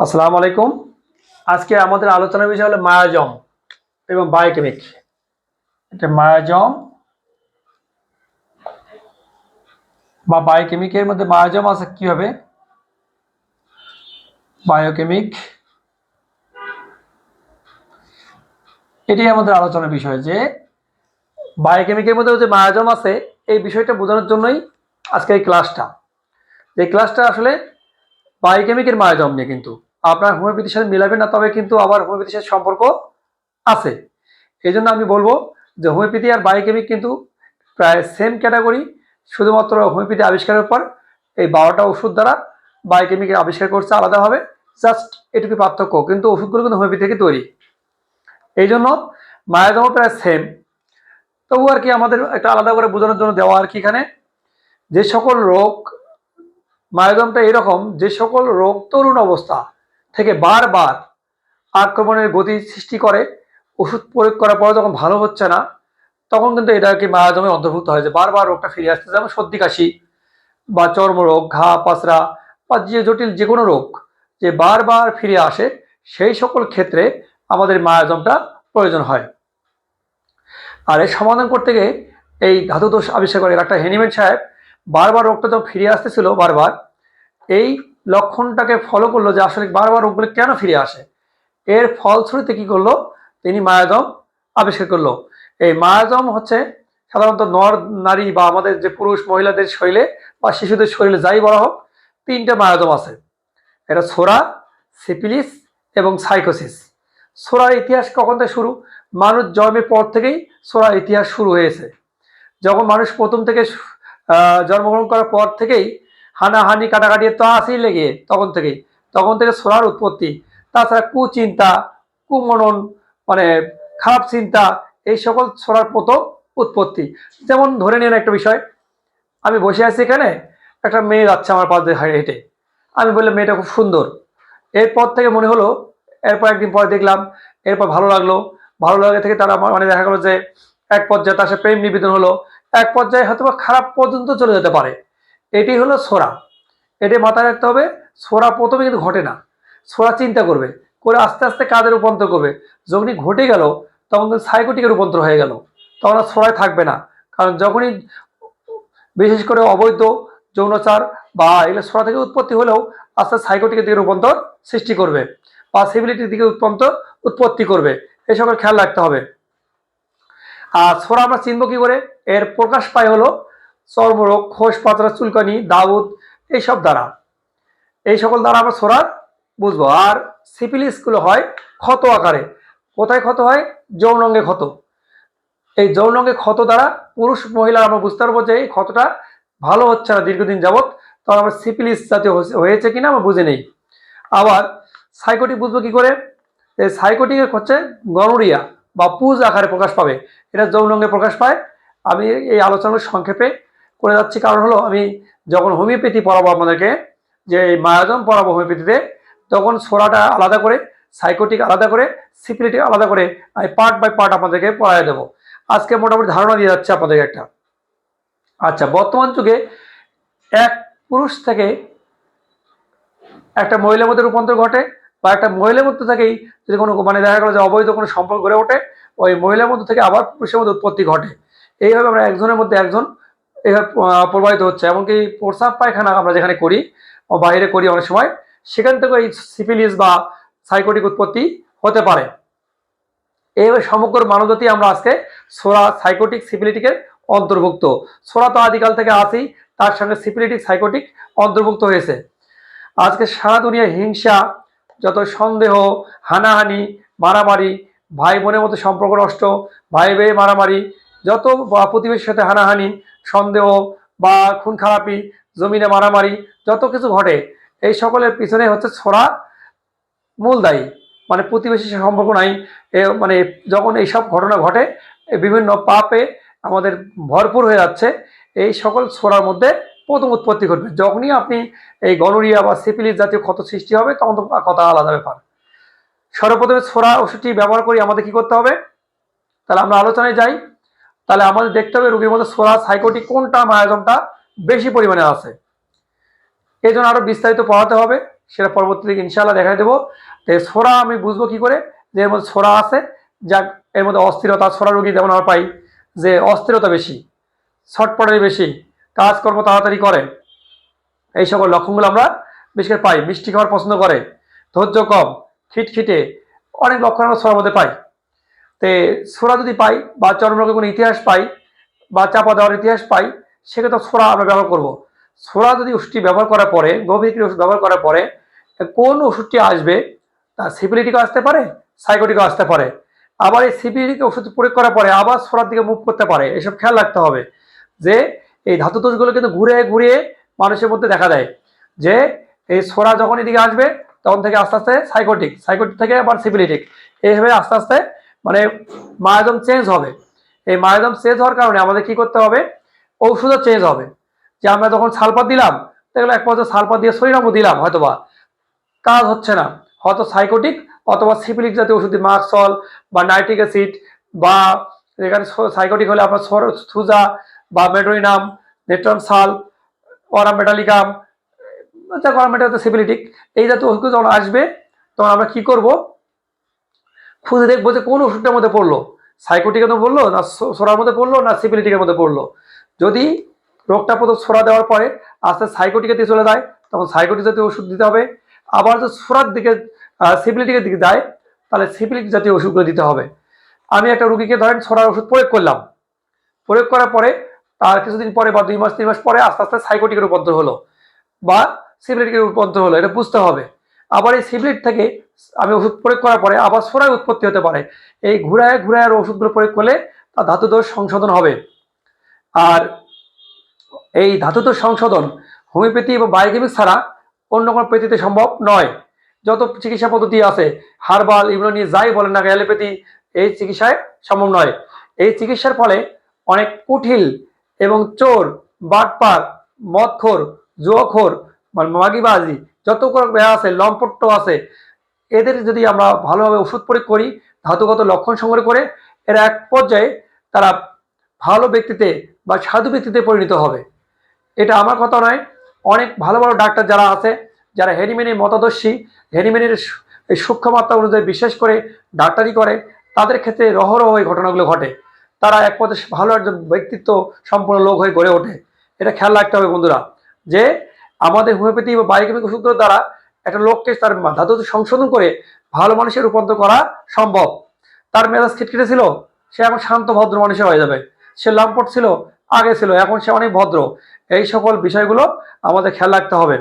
আসসালামু আলাইকুম। আজকে আমাদের আলোচনার বিষয় হলো মায়াজম এবং বায়োকেমিক। এটা মায়াজম বা বায়োকেমিকের মধ্যে মায়াজম আছে কি হবে বায়োকেমিক। এটাই আমাদের আলোচনার বিষয় যে বায়োকেমিকের মধ্যে যে মায়াজম আছে, এই বিষয়টা বোঝানোর জন্যই আজকে এই ক্লাসটা এই ক্লাসটা আসলে বায়োকেমিকের মায়াজম নিয়ে কিন্তু। আপনার হোমিওপ্যাথির সাথে মিলাবে না, তবে কিন্তু আবার হোমিওপ্যাথির সাথে সম্পর্ক আছে। এই জন্য আমি বলব যে হোমিওপ্যাথি আর বায়োকেমিক কিন্তু প্রায় সেম ক্যাটাগরি শুধুমাত্র হোমিওপ্যাথি আবিষ্কারের পর এই বারোটা ওষুধ দ্বারা বায়োকেমিক আবিষ্কার করছে আলাদাভাবে। জাস্ট এটুকু পার্থক্য, কিন্তু ওষুধগুলো কিন্তু হোমিওপ্যাথি থেকে তৈরি। এই জন্য মায়াজমও প্রায় সেম তবু আর কি আমাদের একটা আলাদা করে বোঝানোর জন্য দেওয়া আর কি এখানে। যে সকল রোগ মায়োজমটা এরকম যে সকল রোগ তরুণ অবস্থা থেকে বারবার আক্রমণের গতি সৃষ্টি করে, ওষুধ প্রয়োগ করার পরে যখন ভালো হচ্ছে না, তখন কিন্তু এটা কি মায়াজমে অন্তর্ভুক্ত হয় যে বারবার রোগটা ফিরে আসছে যেমন সর্দি, কাশি বা চর্মরোগ, ঘা পাসরা বা যে জটিল যে কোনো রোগ যে বারবার ফিরে আসে, সেই সকল ক্ষেত্রে আমাদের মায়াজমটা প্রয়োজন হয়। আর এর সমাধান করতে গিয়ে এই ধাতু দোষ আবিষ্কার করে ডাক্তার হেনিম্যান সাহেব বারবার রোগটা যখন ফিরে আসতেছিল বারবার, এই লক্ষণটাকে ফলো করল যে আসলে বারবার রোগগুলো কেন ফিরে আসে? এর ফলশ্রুতিতে কি করল? তিনি মায়াজম আবিষ্কার করল। এই মায়াজম হচ্ছে সাধারণত নর নারী বা আমাদের যে পুরুষ মহিলাদের শরীরে বা শিশুদের শরীরে যাই বলা হোক, তিনটে মায়াজম আছে। এটা ছোরা সিপিলিস এবং সাইকোসিস। সোরার ইতিহাস কখন থেকে শুরু? মানুষ জন্মের পর থেকেই সোরার ইতিহাস শুরু হয়েছে। যখন মানুষ প্রথম থেকে জন্মগ্রহণ করার পর থেকেই হানাহানি, কাটাকাটি তো আসেই লেগে তখন থেকেই তখন থেকে সোরার উৎপত্তি। তাছাড়া কুচিন্তা, কুমনন মানে খারাপ চিন্তা, এই সকল সোরার প্রথম উৎপত্তি। যেমন ধরে নিন একটা বিষয়, আমি বসে আছি এখানে, একটা মেয়ে যাচ্ছে আমার পাশ দিয়ে হেঁটে। আমি বললাম, মেয়েটা খুব সুন্দর। এরপর থেকে মনে হলো, এরপর একদিন পরে দেখলাম, এরপর ভালো লাগল। ভালো লাগে থেকে তারা মানে দেখা গেলো যে, এক পর্যায়ে তার সাথে প্রেম নিবেদন হলো। এক পর্যায়ে হয়তো খারাপ পর্যন্ত চলে যেতে পারে। এটি হলো সোরা। এটি মাথায় রাখতে হবে, সোরা প্রথমে কিন্তু ঘটে না। সোরা চিন্তা করবে, করে আস্তে আস্তে কাজে রূপান্তর করবে। যখনই ঘটে গেল, তখন কিন্তু সাইকোটিকে রূপান্তর হয়ে গেল। তখন আর সোরায় থাকবে না। কারণ যখনই, বিশেষ করে অবৈধ যৌনচার বা এগুলো সোরা থেকে উৎপত্তি হলেও আস্তে সাইকোটিকের দিকে রূপান্তর সৃষ্টি করবে বা সিভিলিটির দিকে উৎপন্ন উৎপত্তি করবে। এই সকল খেয়াল রাখতে হবে। আর সোরা আমরা চিনব কী করে? এর প্রকাশ পায় হলো চর্মরোগ খোস পাতলা চুলকানি, দাউদ, এইসব দ্বারা। এই সকল দ্বারা আমরা ছোড়ার বুঝব। আর সিপিলিসগুলো হয় ক্ষত আকারে। কোথায় ক্ষত হয়? যৌনঙ্গে ক্ষত। এই যৌনঙ্গে ক্ষত দ্বারা পুরুষ মহিলা আমরা বুঝতে পারব যে এই ক্ষতটা ভালো হচ্ছে না দীর্ঘদিন যাবৎ। তখন আমরা সিপিলিস জাতীয় হয়েছে- হয়েছে কিনা আমরা বুঝে নেই। আবার সাইকোটিক বুঝব কি করে? এই সাইকোটিক হচ্ছে গনোরিয়া বা পুজ আকারে প্রকাশ পাবে। এটা যৌনঙ্গে প্রকাশ পায়। আমি এই আলোচনা সংক্ষেপে করে যাচ্ছি। কারণ হলো, আমি যখন হোমিওপ্যাথি পড়াবো আপনাদেরকে, যে এই মায়াজম পড়াবো হোমিওপ্যাথিতে, তখন সোরাটা আলাদা করে, সাইকোটিক আলাদা করে সিপিলিটিক আলাদা করে আমি পার্ট বাই পার্ট আপনাদেরকে পড়াই দেবো। আজকে মোটামুটি ধারণা দিয়ে যাচ্ছে আপনাদেরকে একটা। আচ্ছা বর্তমান যুগে এক পুরুষ থেকে একটা মহিলার মধ্যে রূপান্তর ঘটে বা একটা মহিলার মধ্যে থেকেই যদি কোনো মানে দেখা গেলো যে অবৈধ কোনো সম্পর্ক গড়ে ওঠে, ওই মহিলার মধ্যে থেকে আবার পুরুষের মধ্যে উৎপত্তি ঘটে। এইভাবে আমরা একজনের মধ্যে একজন এইভাবে আহ, প্রবাহিত হচ্ছে। এমনকি প্রস্রাব পায়খানা আমরা যেখানে করি বাইরে করি অনেক সময় সেখান থেকে এই সিপিলিস বা সাইকোটিক উৎপত্তি হতে পারে। এইভাবে সমগ্র মানবজাতি আমরা আজকে সোরা সাইকোটিক সিপিলিটিকের অন্তর্ভুক্ত। সোরা তো আদিকাল থেকে আসি তার সঙ্গে সিপিলিটিক সাইকোটিক অন্তর্ভুক্ত হয়েছে। আজকে সারা দুনিয়া হিংসা যত সন্দেহ হানাহানি মারামারি ভাই বোনের মতো সম্পর্ক নষ্ট ভাই ভাই মারামারি যত প্রতিবেশীর সাথে হানাহানি, সন্দেহ বা খুন খারাপি জমিনে মারামারি, যত কিছু ঘটে, এই সকলের পিছনে হচ্ছে ছোড়া মূল দায়ী মানে প্রতিবেশীর সম্পর্ক নাই। মানে যখন এইসব ঘটনা ঘটে বিভিন্ন পাপে আমাদের ভরপুর হয়ে যাচ্ছে, এই সকল ছোড়ার মধ্যে প্রথম উৎপত্তি ঘটবে। যখনই আপনি এই গনোরিয়া বা সিপিলিস জাতীয় ক্ষত সৃষ্টি হবে, তখন তো কথা আলাদা ব্যাপার। সর্বপ্রথমে ছোড়া ওষুধটি ব্যবহার করি আমাদের কি করতে হবে? তাহলে আমরা আলোচনায় যাই। তাহলে আমাদের দেখতে হবে রোগীর মধ্যে সোরা সাইকোটিক কোনটা মায়াজমটা বেশি পরিমাণে আছে। এই জন্য আরও বিস্তারিত পড়াতে হবে, সেটা পরবর্তী পরবর্তীতে ইনশাল্লাহ দেখাই দেবো। তো সোরা আমি বুঝব কি করে? যে এর মধ্যে সোরা আছে, যা এর মধ্যে অস্থিরতা, সোরা রোগী যেমন আমরা পাই, যে অস্থিরতা বেশি, ছটপটের বেশি, কাজকর্ম তাড়াতাড়ি করে, এই সকল লক্ষণগুলো আমরা বেশি করে পাই। মিষ্টি খাবার পছন্দ করে, ধৈর্য কম, খিটখিটে, অনেক লক্ষণ আমরা সোরার মধ্যে পাই। তে সোরা যদি পাই, বা চর্মরোগের কোনো ইতিহাস পাই, বা চাপা দেওয়ার ইতিহাস পাই, সেক্ষেত্রে সোরা আমরা ব্যবহার করব। সোরা যদি ওষুধটি ব্যবহার করার পরে, গভীর ওষুধ ব্যবহার করার পরে কোন ওষুধটি আসবে? তার সিপিলিটিকে আসতে পারে, সাইকোটিকও আসতে পারে। আবার এই সিপিলিটিকে ওষুধ প্রয়োগ করার পরে আবার সোরার দিকে মুভ করতে পারে। এসব খেয়াল রাখতে হবে যে, এই ধাতু দোষগুলো কিন্তু ঘুরে ঘুরিয়ে মানুষের মধ্যে দেখা দেয় যে, এই সোরা যখন এদিকে আসবে, তখন থেকে আস্তে আস্তে সাইকোটিক সাইকোটিক থেকে আবার সিপিলিটিক। এইভাবে আস্তে আস্তে মানে মায়াজম চেঞ্জ হবে। এই মায়াজম চেঞ্জ হওয়ার কারণে আমাদের কি করতে হবে? ঔষধও চেঞ্জ হবে। যে আমরা যখন সালফার দিলাম দেখল এক পর্যায়ে সালফার দিয়ে শরীরামও দিলাম, হয়তোবা। কাজ হচ্ছে না। হয়তো সাইকোটিক অথবা সিপিলিক জাতীয় ওষুধ মার্কসল বা নাইট্রিক অ্যাসিড বা এখানে সাইকোটিক হলে আপনার সুজা বা মেডোরিনাম নেট্রন সাল ওরা মেটালিকাম যা করা মেটা সিপিলিটিক এই জাতীয় ওষুধ যখন আসবে, তখন আমরা কি করব? খুঁজে দেখব যে কোন ওষুধটার মধ্যে পড়ল। সাইকোটিকের মধ্যে পড়ল না সোরার মধ্যে পড়ল না সিপিলিটিকের মধ্যে পড়ল। যদি রোগটা প্রথম সোরা দেওয়ার পরে আস্তে সাইকোটিকের দিকে চলে যায়, তখন সাইকোটিক জাতীয় ওষুধ দিতে হবে। আবার যদি সোরার দিকে সিপিলিটিকের দিকে যায়, তাহলে সিপিলিটিক জাতীয় ওষুধগুলো দিতে হবে। আমি একটা রুগীকে ধরেন সোরার ওষুধ প্রয়োগ করলাম। প্রয়োগ করার পরে তার কিছুদিন পরে বা দুই মাস, তিন মাস পরে আস্তে আস্তে সাইকোটিকের রূপান্তর হলো বা সিবিলিটিকের রূপান্তর হলো, এটা বুঝতে হবে। আবার এই সিবিলিট থেকে আমি ওষুধ প্রয়োগ করার পরে আবার সোরায় উৎপত্তি হতে পারে। এই ঘুরায় ঘুরায় ওষুধগুলো প্রয়োগ করলে তার ধাতুদোষ সংশোধন হবে। আর এই ধাতুদোষ সংশোধন হোমিওপ্যাথি এবং বায়োকেমিক ছাড়া অন্য কোনো পদ্ধতিতে সম্ভব নয়। যত চিকিৎসা পদ্ধতি আছে, হার্বাল ইউনানি যাই বলেন না অ্যালোপ্যাথি, এই চিকিৎসায় সম্ভব নয়। এই চিকিৎসার ফলে অনেক কুঠিল এবং চোর, বাটপার, মদখোর, জুয়াখোর মানে মাগিবাজি যত ব্যায়া আছে লম্পট্ট আছে, এদের যদি আমরা ভালোভাবে ওষুধ প্রয়োগ করি, ধাতুগত লক্ষণ সংগ্রহ করে, এরা এক পর্যায়ে তারা ভালো ব্যক্তিতে বা সাধু ব্যক্তিতে পরিণত হবে। এটা আমার কথা নয়। অনেক ভালো ভালো ডাক্তার যারা আছে, যারা হেরিমেনের মতাদর্শী, হেরিমেনের এই সূক্ষ্ম মাত্রা অনুযায়ী বিশ্বাস করে ডাক্তারি করে, তাদের ক্ষেত্রে রহরহ এই ঘটনাগুলো ঘটে। তারা এক পথে ভালো একজন ব্যক্তিত্ব সম্পূর্ণ লোক হয়ে গড়ে ওঠে। এটা খেয়াল রাখতে হবে বন্ধুরা, যে আমাদের হোমিওপ্যাথি বা বায়োকেমিক ওষুধগুলোর দ্বারা একটা লোককে তার ধাতু সংশোধন করে ভালো মানুষের রূপান্তর করা সম্ভব। তার মেজাজ খিটখিটে ছিল, সে এখন শান্ত, ভদ্র মানুষে হয়ে যাবে। সে লম্পট ছিল, আগে ছিল, এখন সে অনেক ভদ্র। এই সকল বিষয়গুলো আমাদের খেয়াল রাখতে হবে।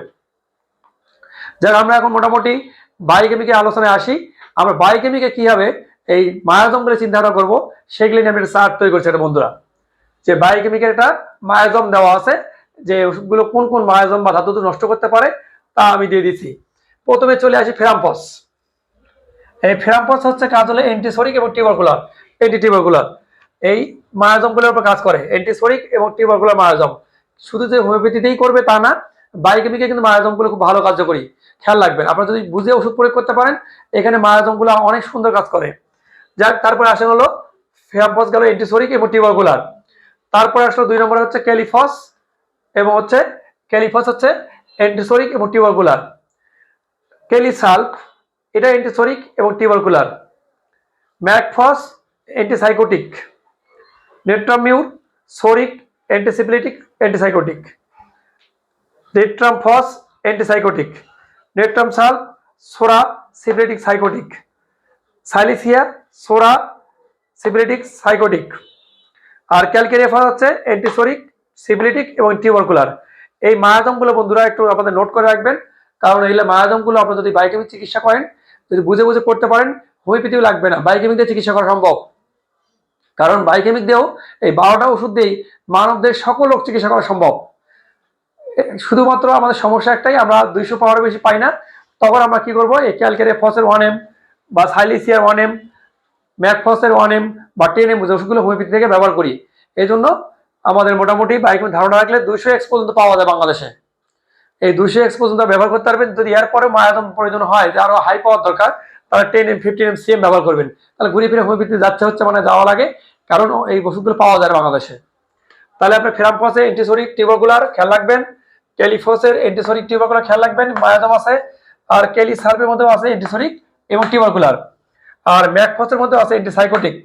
যাক, আমরা এখন মোটামুটি বায়োকেমিকে আলোচনায় আসি। আমরা বায়োকেমিকে কীভাবে এই মায়াজমগুলো চিন্তা ভাবনা করব, সেগুলি নিয়ে আমি একটা চার্ট তৈরি করছি এটা বন্ধুরা। যে বায়োকেমিকের একটা মায়াজম দেওয়া আছে যে ওষুধগুলো কোন কোন মায়াজম বা ধাতু নষ্ট করতে পারে, তা আমি দিয়ে দিচ্ছি প্রথমে চলে আসি ফেরাম্পস এই ফেরাম্পস হচ্ছে কাজ হলো অ্যান্টিসোরিক এবং টিউবারকুলার অ্যান্টি টিউবারকুলার এই মায়াজমগুলোর উপর কাজ করে। অ্যান্টিসোরিক এবং টিউবারকুলার মায়াজম। শুধু যে হোমিওপ্যাথিতেই করবে তা না বায়োকেমিকে কিন্তু মায়াজমগুলো খুব ভালো কার্যকরী। খেয়াল রাখবেন, আপনারা যদি বুঝে ওষুধ প্রয়োগ করতে পারেন, এখানে মায়াজমগুলো অনেক সুন্দর কাজ করে। যাক, তারপরে আসেন হলো ফেরাম্পস গেল অ্যান্টিসোরিক এবং টিউবারকুলার তারপরে আসলো দুই নম্বরে হচ্ছে ক্যালিফস। এবং হচ্ছে ক্যালিফস হচ্ছে অ্যান্টিসোরিক এবং টিউবারকুলার। ক্যালিসাল্প এটা অ্যান্টিসোরিক এবং tubercular. Mag phos antisycotic natrum mur psoric antisyphilitic antisycotic natrum phos antisycotic natrum sul psora, syphilitic, sycotic. Silicea, psora, syphilitic, sycotic. আর ক্যালকেরিয়াফাস হচ্ছে অ্যান্টিসোরিক সিপিলিটিক এবং টিউবারকুলার এই মায়াজমগুলো বন্ধুরা একটু আপনাদের নোট করে রাখবেন। কারণ এইগুলো মায়াজমগুলো আপনারা যদি বায়োকেমিক চিকিৎসা করেন, যদি বুঝে বুঝে করতে পারেন হোমিওপ্যাথিও লাগবে না। বায়োকেমিক দিয়ে চিকিৎসা করা সম্ভব। কারণ বায়োকেমিক দিয়েও এই বারোটা ওষুধ দিয়েই মানবদের সকল রোগ চিকিৎসা করা সম্ভব। শুধুমাত্র আমাদের সমস্যা একটাই, আমরা দুইশো পাওয়ার বেশি পাই না। তখন আমরা কি করব? এই ক্যালকেরিয়া ফসের ওয়ান এম বা সাইলিসিয়ার ওয়ান এম ম্যাকফসের ওয়ান এম বা টেন এম ওষুধগুলো হোমিওপ্যাথি থেকে ব্যবহার করি। এই জন্য আমাদের মোটামুটি বাইকের ধারণা রাখলে দুইশো এক্স পর্যন্ত পাওয়া যায় বাংলাদেশে। এই দুইশো এক্স পর্যন্ত ব্যবহার করতে পারবেন, যদি এরপরে মায়াদম প্রয়োজন হয়, যে আরও হাই পাওয়ার দরকার, তাহলে ten M fifteen M CM ব্যবহার করবেন। তাহলে ঘুরে ফিরে হোমিওপ্যাথি যাচ্ছে হচ্ছে মানে যাওয়া লাগে, কারণ এই ওষুধগুলো পাওয়া যায় বাংলাদেশে। তাহলে আপনি ফেরামফসে অ্যান্টিসোরিক টিউবারকুলার খেয়াল রাখবেন ক্যালিফোসের অ্যান্টিসোরিক টিউবারকুলার খেয়াল রাখবেন মায়াদম আছে, আর কেলি সার্ভের মধ্যেও আছে অ্যান্টিসরিক এবং টিউবারকুলার আর ম্যাকফসের মধ্যে আছে অ্যান্টিসাইকোটিক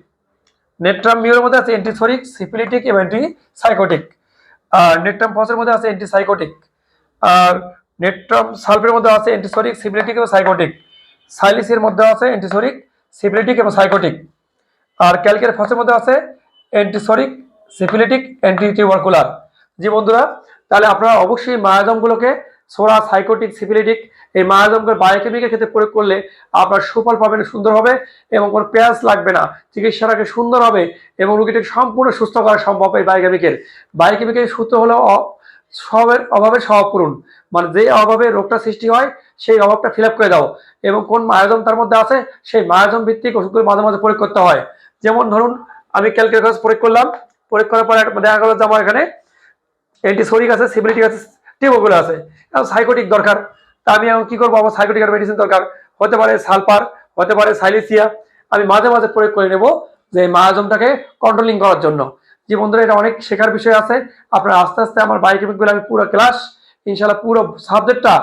নেট্রাম মিউরের মধ্যে আছে অ্যান্টিসরিক সিপিলিটিক এবং অ্যান্টিসাইকোটিক আর নেট্রাম ফসের মধ্যে আছে অ্যান্টিসাইকোটিক আর নেট্রাম সালফের মধ্যে আছে অ্যান্টিসরিক সিপিলিটিক এবং সাইকোটিক সাইলিসের মধ্যে আছে অ্যান্টিসরিক সিপিলিটিক এবং সাইকোটিক আর ক্যালকের ফসের মধ্যে আছে অ্যান্টিসরিক সিপিলিটিক অ্যান্টি টিউবারকুলার জি বন্ধুরা, তাহলে আপনারা অবশ্যই মায়াজমগুলোকে সোরা সাইকোটিক সিপিলিটিক এই মায়াজমকে বায়োকেমিকের ক্ষেত্রে প্রয়োগ করলে আপনার সুফল পাবেন, সুন্দর হবে এবং কোনো পেঁয়াজ লাগবে না। চিকিৎসাটাকে সুন্দর হবে এবং রোগীটাকে সম্পূর্ণ সুস্থ করা সম্ভব এই বায়োকেমিকের বায়োকেমিকের সূত্র হলো স্বভাবের অভাবে স্বভাব পূরণ। মানে যে অভাবে রোগটা সৃষ্টি হয়, সেই অভাবটা ফিল করে দাও। এবং কোন মায়াজম তার মধ্যে আছে, সেই মায়াজম ভিত্তিক ওষুধগুলো মাঝে মাঝে প্রয়োগ করতে হয়। যেমন ধরুন, আমি ক্যালকুলেটার প্রয়োগ করলাম। প্রয়োগ করার পরে দেখা গেলো যে আমার এখানে অ্যান্টিসোরিক আছে সিবিলিটিক আছে টিউবগুলো আছে। সাইকোটিক দরকার। আমি এখন কি করব? আমার সাইকোটিক মেডিসিন দরকার। হতে পারে সালফার, হতে পারে সাইলিসিয়া। আমি মাঝে মাঝে প্রয়োগ করে নেব যে মায়াজমটাকে কন্ট্রোলিং করার জন্য। যে বন্ধুরা, এটা অনেক শেখার বিষয় আছে। আপনারা আস্তে আস্তে আমার বায়োকেমিকগুলো আমি পুরো ক্লাস ইনশাল্লাহ পুরো সাবজেক্টটা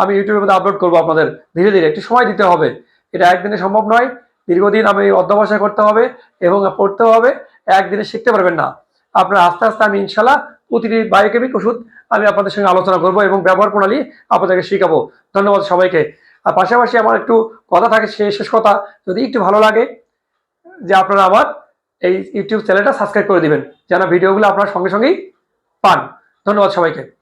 আমি ইউটিউবের মধ্যে আপলোড করব আপনাদের। ধীরে ধীরে একটু সময় দিতে হবে। এটা একদিনে সম্ভব নয়। দীর্ঘদিন আমি অধ্যবসায় করতে হবে এবং পড়তে হবে। একদিনে শিখতে পারবেন না। আপনার আস্তে আস্তে আমি ইনশাল্লাহ প্রতিটি বায়োকেমিক ওষুধ আমি আপনাদের সঙ্গে আলোচনা করব এবং ব্যবহার প্রণালী আপনাদেরকে শেখাবো। ধন্যবাদ সবাইকে। আর পাশাপাশি আমার একটু কথা থাকে শেষ কথা, যদি একটু ভালো লাগে, যে আপনারা আমার এই ইউটিউব চ্যানেলটা সাবস্ক্রাইব করে দিবেন, যেন ভিডিওগুলো আপনার সঙ্গে সঙ্গেই পান। ধন্যবাদ সবাইকে।